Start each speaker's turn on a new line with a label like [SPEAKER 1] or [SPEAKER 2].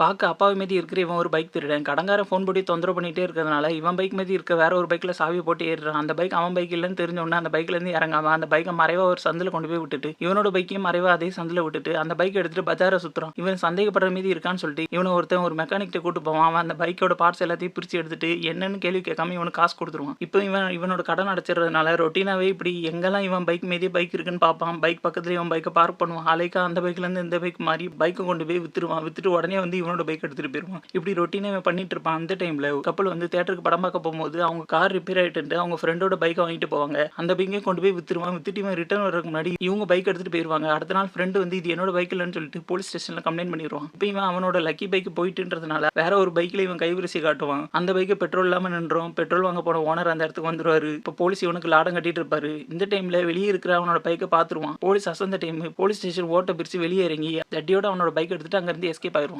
[SPEAKER 1] பார்க்க அப்பாவி மீதி இருக்கிற இவன் ஒரு பைக் திருடன். கடங்காரன் ஃபோன் போட்டு தொந்தரவு பண்ணிகிட்டே இருக்கிறதுனால இவன் பைக் மீதி இருக்க வேற ஒரு பைக்கில் சாவி போட்டு ஏறுறான். அந்த பைக் அவன் பைக் இல்லைன்னு தெரிஞ்சோடனே அந்த பைக்லேருந்து இறங்காம அந்த பைக்கை மறைவாக ஒரு சந்தில் கொண்டு போய் விட்டுட்டு இவனோட பைக்கையும் மறைவா அதே சந்தில் விட்டுட்டு அந்த பைக் எடுத்துட்டு பஜாரை சுற்றுறான் இவன் சந்தேகப்படுற மீதி இருக்கான்னு சொல்லிட்டு இவனை ஒருத்தன் ஒரு மெக்கானிக்கிட்ட கூட்டு போவான். அவன் அந்த பைக்கோட பார்ட்ஸ் எல்லாத்தையும் பிரித்து எடுத்துட்டு என்னன்னு கேள்வி கேட்காம இவனுக்கு காசு கொடுத்துருவான். இப்போ இவன் இவனோட கடன் அடைச்சிடுறதுனால ரொட்டீனாவே இப்படி எங்கெல்லாம் இவன் பைக் மீதி பைக் இருக்குன்னு பார்ப்பான். பைக் பக்கத்துல இவன் பைக்கை பார்க் பண்ணுவான். அலைக்கா அந்த பைக்லேருந்து இந்த பைக் மாதிரி பைக்கை கொண்டு போய் வித்துருவான். வித்துட்டு உடனே வந்து இவனோட பைக் எடுத்துட்டு போயிருவான். இப்படி ரொட்டீனே இவன் பண்ணிட்டு இருப்பான். அந்த டைம்ல கப்பல் வந்து தேட்டருக்கு படம் பார்க்க போகும்போது அவங்க கார் ரிப்பேர் ஆயிட்டு அவங்க ஃப்ரெண்டோட பைக்கை வாங்கிட்டு போவாங்க. அந்த பைக்கை கொண்டு போய் வித்துருவான் வித்துட்டு இவன் ரிட்டர்ன் வரதுக்கு முன்னாடி இவங்க பைக் எடுத்துட்டு போயிருவாங்க. அடுத்த நாள் ஃப்ரெண்டு வந்து இது என்னோட பைக் இல்லைன்னு சொல்லிட்டு போலீஸ் ஸ்டேஷன்ல கம்ப்ளைண்ட் பண்ணிடுவான் இப்போ இவன் அவனோட லக்கி பைக் போயிட்டுன்றதுனால வேற ஒரு பைக்ல இவன் கைவரிசை காட்டுவான். அந்த பைக்கை பெட்ரோல் இல்லாம நின்றோம். பெட்ரோல் வாங்க போன ஓனர் அந்த இடத்துக்கு வந்துருவாரு. இப்போ போலீஸ் இவனுக்கு லாடம் கட்டிட்டு இருப்பாரு. இந்த டைம்ல வெளியே இருக்கிற அவனோட பைக்கை பார்த்துருவான். போலீஸ் அசந்த டைம் போலீஸ் ஸ்டேஷன் ஓட்ட பிரிச்சு வெளியே இறங்கி தட்டியோட அவனோட பைக் எடுத்துட்டு அங்கிருந்து எஸ்கேப் ஆயிருவான்.